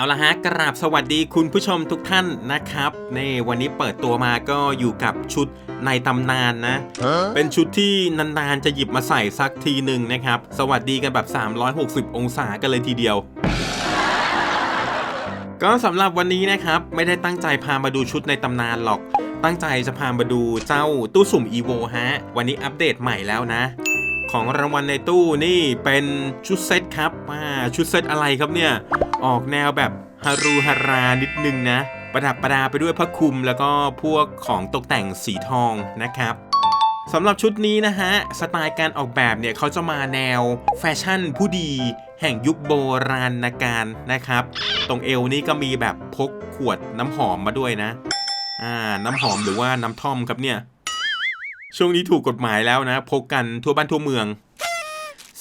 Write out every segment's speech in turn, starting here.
เอาละฮะกราบสวัสดีคุณผู้ชมทุกท่านนะครับนี่วันนี้เปิดตัวมาก็อยู่กับชุดในตำนานนะ เป็นชุดที่นานๆจะหยิบมาใส่สักทีหนึ่งนะครับ สวัสดีกันแบบ 360 องศากันเลยทีเดียว ก็สำหรับวันนี้นะครับ ไม่ได้ตั้งใจพามาดูชุดในตำนานหรอก ตั้งใจจะพามาดูเจ้าตู้สุ่ม EVO ฮะ วันนี้อัปเดตใหม่แล้วนะของรางวัลในตู้นี่เป็นชุดเซตครับอ่าชุดเซตอะไรครับเนี่ย ออกแนวแบบฮารูฮารานิดนึงนะ ประดับประดาไปด้วยพระคลุมแล้วก็พวกของตกแต่งสีทองนะครับสำหรับชุดนี้นะฮะ สไตล์การออกแบบเนี่ยเขาจะมาแนวแฟชั่นผู้ดี แห่งยุคโบราณการนะครับ ตรงเอวนี่ก็มีแบบพกขวดน้ำหอมมาด้วยนะ อ่า น้ำหอมหรือว่าน้ำท่อมครับเนี่ย ช่วงนี้ถูกกฎหมายแล้วนะ พกกันทั่วบ้านทั่วเมือง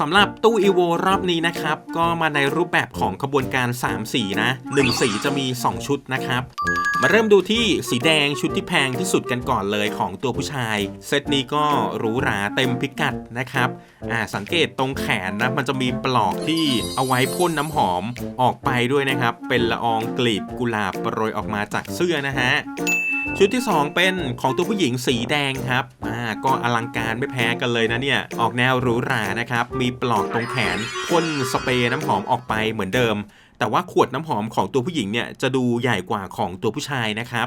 สำหรับตู้อีโวรอบนี้นะครับ ก็มาในรูปแบบของขบวนการ 3 สีนะ 1 สีจะมี 2 ชุดนะครับ มาเริ่มดูที่สีแดงชุดที่แพงที่สุดกันก่อนเลยของตัวผู้ชาย เซตนี้ก็หรูหราเต็มพิกัดนะครับ อ่าสังเกตตรงแขนนะ มันจะมีปลอกที่เอาไว้พ่นน้ำหอมออกไปด้วยนะครับ เป็นละอองกลีบกุหลาบโปรยออกมาจากเสื้อนะฮะ ชุดที่ 2 เป็นของตัวผู้หญิงสีแดงครับอ่าก็อลังการไม่แพ้กันเลยนะเนี่ย ออกแนวหรูหรานะครับ มีปลอกตรงแขนพ่นสเปรย์น้ำหอมออกไปเหมือนเดิม แต่ว่าขวดน้ำหอมของตัวผู้หญิงเนี่ยจะดูใหญ่กว่าของตัวผู้ชายนะครับ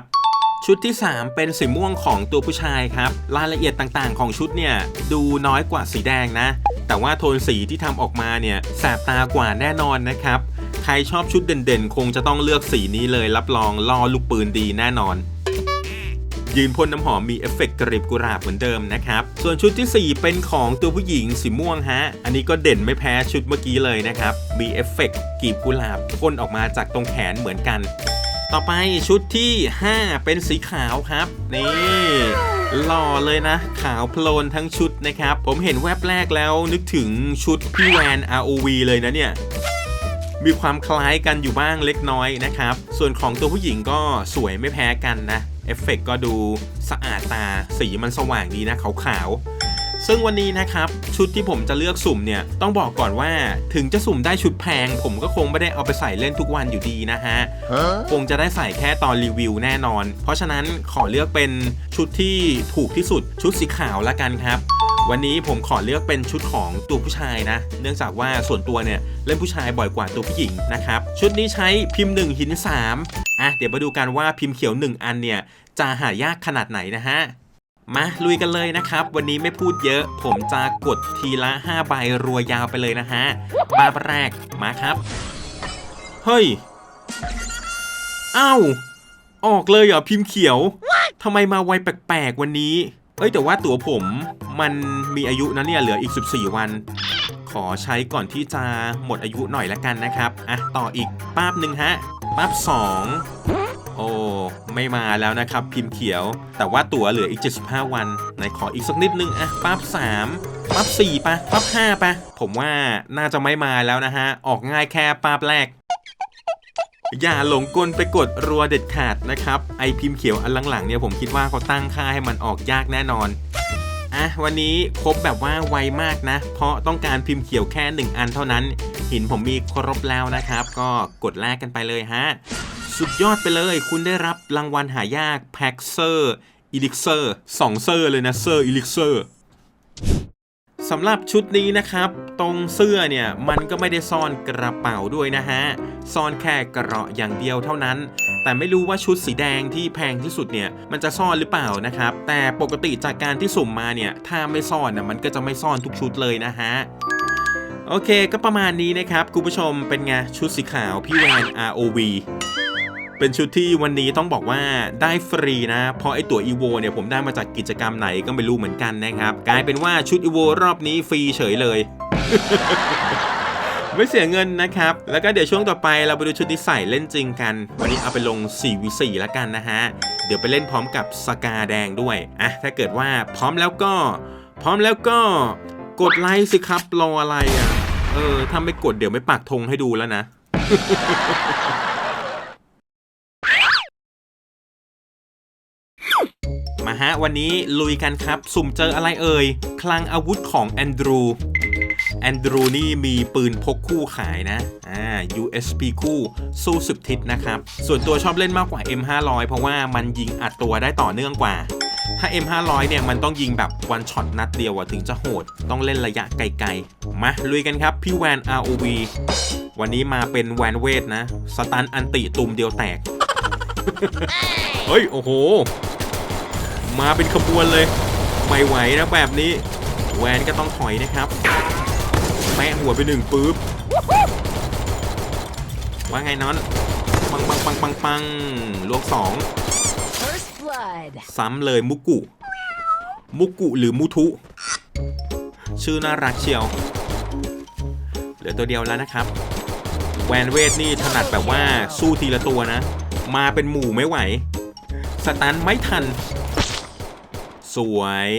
ชุดที่ 3 เป็นสีม่วงของตัวผู้ชายครับ รายละเอียดต่างๆ ของชุดเนี่ยดูน้อยกว่าสีแดงนะ แต่ว่าโทนสีที่ทำออกมาเนี่ยแสบตากว่าแน่นอนนะครับ ใครชอบชุดเด่นๆ คงจะต้องเลือกสีนี้เลยรับรองล่อลูกปืนดีแน่นอน ยืนพ่นน้ำหอมมีเอฟเฟกต์กรีบกุหลาบเหมือนเดิมนะครับ ส่วนชุดทีสี่ 4 เป็นของตัวผู้หญิงสีม่วงฮะ อันนี้ก็เด่นไม่แพ้ชุดเมื่อกี้เลยนะครับ มีเอฟเฟกต์กรีบกุหลาบพ่นออกมาจากตรงแขนเหมือนกัน ต่อไปชุดที่ 5 เป็นสีขาวครับ นี่หล่อเลยนะ ขาวโพลนทั้งชุดนะครับ ผมเห็นแวบแรกแล้วนึกถึงชุดพี่แวน ROV เลยนะเนี่ย มีความคล้ายกันอยู่บ้างเล็กน้อยนะครับ ส่วนของตัวผู้หญิงก็สวยไม่แพ้กันนะ เอฟเฟกต์ก็ดูสะอาดตาสีมันสว่างดีนะขาวๆ ซึ่งวันนี้นะครับชุดที่ผมจะเลือกสุ่มเนี่ย ต้องบอกก่อนว่าถึงจะสุ่มได้ชุดแพง ผมก็คงไม่ได้เอาไปใส่เล่นทุกวันอยู่ดีนะฮะ คงจะได้ใส่แค่ตอนรีวิวแน่นอน เพราะฉะนั้นขอเลือกเป็นชุดที่ถูกที่สุดชุดสีขาวละกันครับ วันนี้ผมขอเลือกเป็นชุดของตัวผู้ชายนะ เนื่องจากว่าส่วนตัวเนี่ยเล่นผู้ชายบ่อยกว่าตัวผู้หญิงนะครับ ชุดนี้ใช้พิมพ์ 1 หิน 3 อะเดี๋ยวมาดูกันว่าพิมพ์เขียว 1 อันเนี่ยจะหายากขนาดไหนนะฮะ มาลุยกันเลยนะครับ วันนี้ไม่พูดเยอะ ผมจะกดทีละ 5 ใบรัวยาวไปเลยนะฮะใบแรกมาครับ เฮ้ยอ้าวออกเลยเหรอพิมพ์เขียวทำไมมาไวแปลกๆวันนี้ เอ้ยแต่ว่าตั๋วผมมันมีอายุนะเนี่ยเหลืออีก 14 วัน ขอใช้ก่อนที่จะหมดอายุหน่อยละกันนะครับ อะ ต่ออีกป้าบหนึ่งฮะป้าบ2โอ้ไม่มาแล้วนะครับ พิมพ์เขียว แต่ว่าตั๋วเหลืออีก 75 วันไหนขออีกสักนิดนึงอะป้าบ3ป้าบ4ปะป้าบ5ปะผมว่าน่าจะไม่มาแล้วนะฮะ ออกง่ายแค่ป้าบแรก อย่าหลงกลไปกดรัวเด็ดขาดนะครับไอพิมพ์เขียวอันหลังๆเนี่ยผมคิดว่าเขาตั้งค่าให้มันออกยากแน่นอนอะวันนี้ครบแบบว่าไวมากนะ เพราะต้องการพิมพ์เขียวแค่ 1 อันเท่านั้น หินผมมีครบแล้วนะครับ ก็กดแลกกันไปเลยฮะ สุดยอดไปเลย คุณได้รับรางวัลหายากแพ็กเซอร์อีลิกเซอร์สองเซอร์เลยนะเซอร์อีลิกเซอร์ สำหรับชุดนี้นะครับ ตรงเสื้อเนี่ยมันก็ไม่ได้ซ่อนกระเป๋าด้วยนะฮะ ซ่อนแค่กระเาะอย่างเดียวเท่านั้น แต่ไม่รู้ว่าชุดสีแดงที่แพงที่สุดเนี่ยมันจะซ่อนหรือเปล่านะครับ แต่ปกติจากการที่สุ่มมาเนี่ยถ้าไม่ซ่อนน่ะมันก็จะไม่ซ่อนทุกชุดเลยนะฮะโอเค ก็ประมาณนี้นะครับคุณผู้ชมเป็นไงชุดสีขาวพี่แวน ROV เป็นชุดที่วันนี้ต้องบอกว่าได้ฟรีนะ เพราะไอตัว EVO เนี่ยผมได้มาจากกิจกรรมไหนก็ไม่รู้เหมือนกันนะครับ กลายเป็นว่าชุด EVO รอบนี้ฟรีเฉยเลย ไม่เสียเงินนะครับ แล้วก็เดี๋ยวช่วงต่อไปเราไปดูชุดที่ใส่เล่นจริงกัน วันนี้เอาไปลง 4v4 แล้วกันนะฮะ เดี๋ยวไปเล่นพร้อมกับสกาแดงด้วยอะถ้าเกิดว่าพร้อมแล้วก็ พร้อมแล้วก็กดไลค์สิครับรออะไรอะ เออถ้าไม่กดเดี๋ยวไม่ปักธงให้ดูแล้วนะ ฮะ วันนี้ลุยกันครับ สุ่มเจออะไรเอ่ย คลังอาวุธของแอนดรูแอนดรูนี่มีปืนพกคู่ขายนะ อ่า USP คู่สู้สุดทิศนะครับ ส่วนตัวชอบเล่นมากกว่า M500 เพราะว่ามันยิงอัดตัวได้ต่อเนื่องกว่า ถ้า M500 เนี่ยมันต้องยิงแบบวันช็อตนัดเดียวถึงจะโหด ต้องเล่นระยะไกลๆ มาลุยกันครับ พี่แวน ROV วันนี้มาเป็นแวนเวทนะ สตันอันติตุมเดียวแตก เฮ้ย โอ้โห มาเป็นขบวนเลย ไม่ไหวนะแบบนี้ แวนก็ต้องถอยนะครับแปะหัวไปหนึ่งปุ๊บ ว่าไงนอน ปังปังปังปังปังลวกสอง First blood. ซ้ำเลยมุกุ มุกุหรือมุทุ ชื่อน่ารักเชียว เหลือตัวเดียวแล้วนะครับ แวนเวทนี่ถนัดแบบว่าสู้ทีละตัวนะ มาเป็นหมู่ไม่ไหว สตันไม่ทัน สวย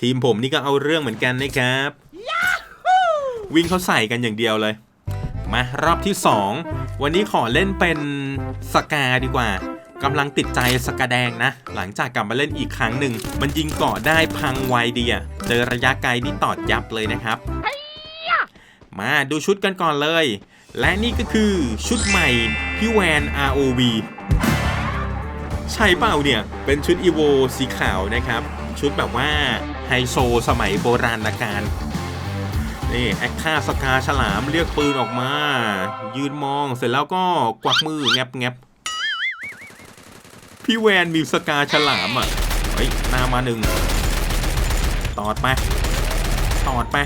ทีมผมนี่ก็เอาเรื่องเหมือนกันนะครับ วิ่งเขาใส่กันอย่างเดียวเลย มารอบที่ 2 วันนี้ขอเล่นเป็นสกาดีกว่ากำลังติดใจสกาแดงนะ หลังจากกลับมาเล่นอีกครั้งหนึ่ง มันยิงเกาะได้พังไวดีอะเจอระยะไกลนี่ตอดยับเลยนะครับ มาดูชุดกันก่อนเลย และนี่ก็คือชุดใหม่พี่แวน ROV ใช่เปล่าเนี่ย เป็นชุดอีโวสีขาวนะครับ ชุดแบบว่าไฮโซสมัยโบราณกาลนี่แอคท่าสกาฉลามเรียกปืนออกมา ยืนมองเสร็จแล้วก็กวักมือแงบแงบพี่แวนมีสกาฉลามอะเฮ้ยหน้ามาหนึ่งตอดไปตอดไป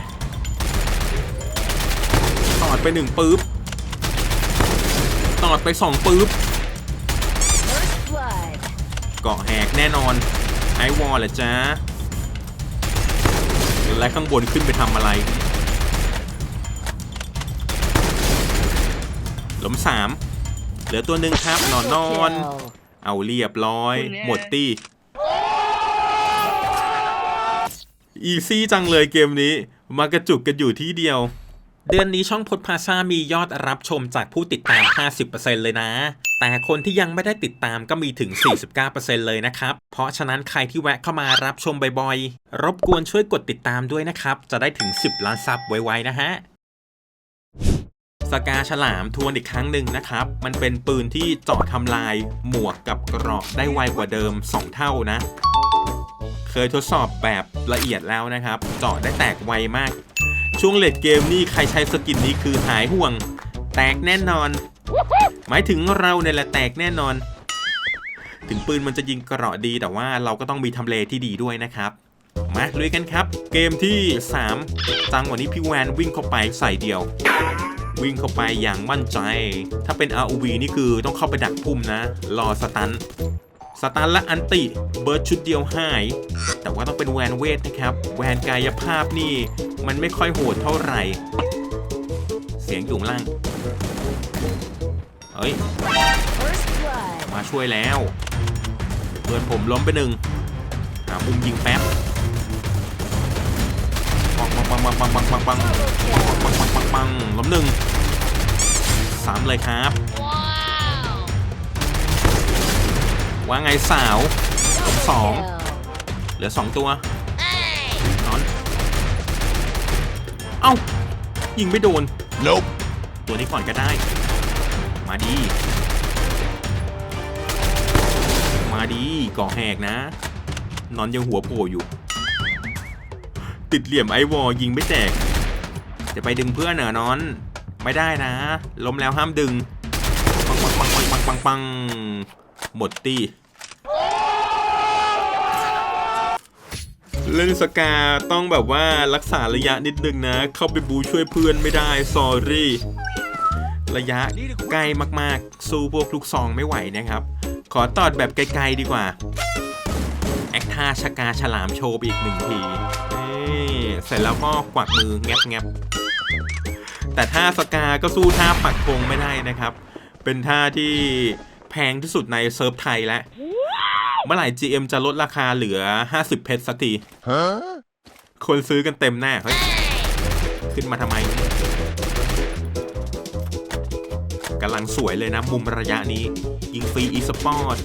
ตอดไปหนึ่งปื๊บตอดไปสองปื๊บ เกาะแหกแน่นอนไอวอลแหละจ้าและข้างบนขึ้นไปทำอะไร หลมสามเหลือตัวหนึ่งครับนอนนอน Kill. เอาเรียบร้อย หมดตี้อีซี่จังเลยเกมนี้ มากระจุกกันอยู่ที่เดียว เดือนนี้ช่องพดพาซามียอดรับชมจากผู้ติดตาม 50%เลยนะ แต่คนที่ยังไม่ได้ติดตามก็มีถึง 49%เลยนะครับ เพราะฉะนั้นใครที่แวะเข้ามารับชมบ่อยๆ รบกวนช่วยกดติดตามด้วยนะครับ จะได้ถึง 10 ล้านซับไวๆนะฮะสกาฉลามทวนอีกครั้งหนึ่งนะครับ มันเป็นปืนที่เจาะทำลาย หมวกกับกราะได้ไวกว่าเดิม 2 เท่านะ เคยทดสอบแบบละเอียดแล้วนะครับ เจาะได้แตกไวมาก ช่วงเลดเกมนี่ใครใช้สกินนี้คือหายห่วง แตกแน่นอน หมายถึงเราเนี่ยแหละแตกแน่นอน ถึงปืนมันจะยิงกราะดีแต่ว่าเราก็ต้องมีทำเลที่ดีด้วยนะครับ มาลุยกันครับ เกมที่ 3 จังหวะนี้พี่แวนวิ่งเข้าไปใส่เดียว วิ่งเข้าไปอย่างมั่นใจ ถ้าเป็น ROV นี่คือต้องเข้าไปดักพุ่มนะ รอสตันสตันและอันติเบิร์ดชุดเดียวหาย แต่ว่าต้องเป็นแวนเวทนะครับ แวนกายภาพนี่ มันไม่ค่อยโหดเท่าไหร่ เสียงอยู่ข้างล่าง เฮ้ย First blood. มาช่วยแล้ว เพื่อนผมล้มไปหนึ่งหามุมยิงแป๊บปังปังปังปังปังปังปังปัง Double ปัง kill. ปังปังปังปังล้มหนึ่งสามเลยครับ ว่าไงสาวล้มสอง Kill. เหลือสองตัวนอน เอ้า ยิงไม่โดน Nope. ตัวนี้ก่อนก็ได้ มาดี มาดีก่อแหกนะ นอนยังหัวโผล่อยู่ ติดเหลี่ยมไอวอลยิงไม่แตก จะไปดึงเพื่อนเหรอนอน ไม่ได้นะ ล้มแล้วห้ามดึง ปังปังปังปังปังปังปังหมดตีเล่นสกาต้องแบบว่ารักษาระยะนิดนึงนะ เข้าไปบูช่วยเพื่อนไม่ได้ s อรี่ ระยะใกล้มากๆ สู้พวกลูกซองไม่ไหวนะครับ ขอตอดแบบไกลๆดีกว่า แอคท่าชากาฉลามโชว์ไปอีกหนึ่งทีนี่เสร็จแล้วก็กวักมือแงบแงบแต่ท่าสกาก็สู้ท่าปักธงไม่ได้นะครับ เป็นท่าที่แพงที่สุดในเซิร์ฟไทยแล้วเมื่อไหร่ GM จะลดราคาเหลือ 50 เพชรสักที Huh? คนซื้อกันเต็มแน่เฮ้ย ขึ้นมาทำไมำลังสวยเลยนะ มุมระยะนี้ ยิงฟรีอีสปอร์ต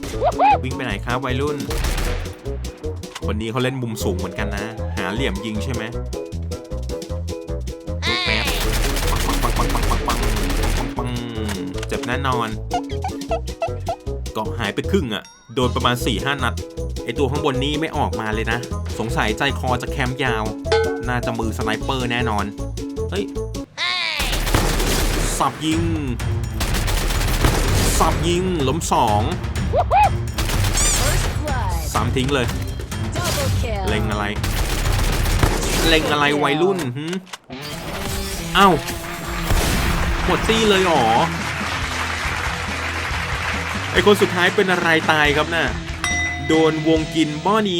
วิ่งไปไหนครับวัยรุ่น คนนี้เขาเล่นมุมสูงเหมือนกันนะ หาเหลี่ยมยิงใช่ไหมลูกแป๊บปังปังปังปังปังปังปังปังเจ็บแน่นอนเกาะหายไปครึ่งอะ่ะ โดนประมาณ4ี่ห้านัด ไอตัวข้างบนนี้ไม่ออกมาเลยนะ สงสัยใจคอจะแคมยาว น่าจะมือสไนเปอร์แน่นอน เฮ้ยสับยิง สับยิงล้มสอง First blood. สามทิ้งเลย Double kill. เล็งอะไรเล็งอะไรวัยรุ่นหึเอ้าหมดตี้เลยเหรอไอคนสุดท้ายเป็นอะไรตายครับน่ะโดนวงกินบ้อนี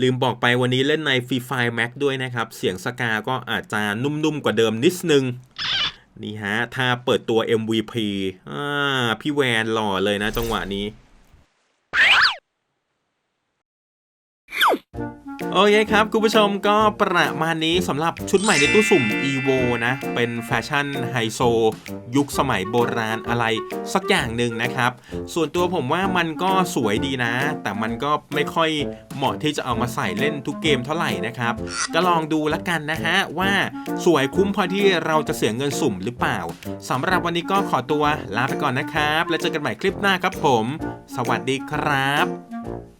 ลืมบอกไปวันนี้เล่นใน Free Fire Max ด้วยนะครับ เสียงสกาก็อาจจะนุ่มๆกว่าเดิมนิดนึง นี่ฮะถ้าเปิดตัว MVP อ่าพี่แวนหล่อเลยนะจังหวะนี้ โอเคครับ คุณผู้ชมก็ประมาณนี้สำหรับชุดใหม่ในตู้สุ่ม EVO นะ เป็นแฟชั่นไฮโซ ยุคสมัยโบราณอะไรสักอย่างหนึ่งนะครับ ส่วนตัวผมว่ามันก็สวยดีนะ แต่มันก็ไม่ค่อยเหมาะที่จะเอามาใส่เล่นทุกเกมเท่าไหร่นะครับ ก็ลองดูล้วกันนะฮะ ว่าสวยคุ้มพอที่เราจะเสียเงินสุ่มหรือเปล่าสำหรับวันนี้ก็ขอตัวลาไปก่อนนะครับ แล้วเจอกันใหม่คลิปหน้าครับผม สวัสดีครับ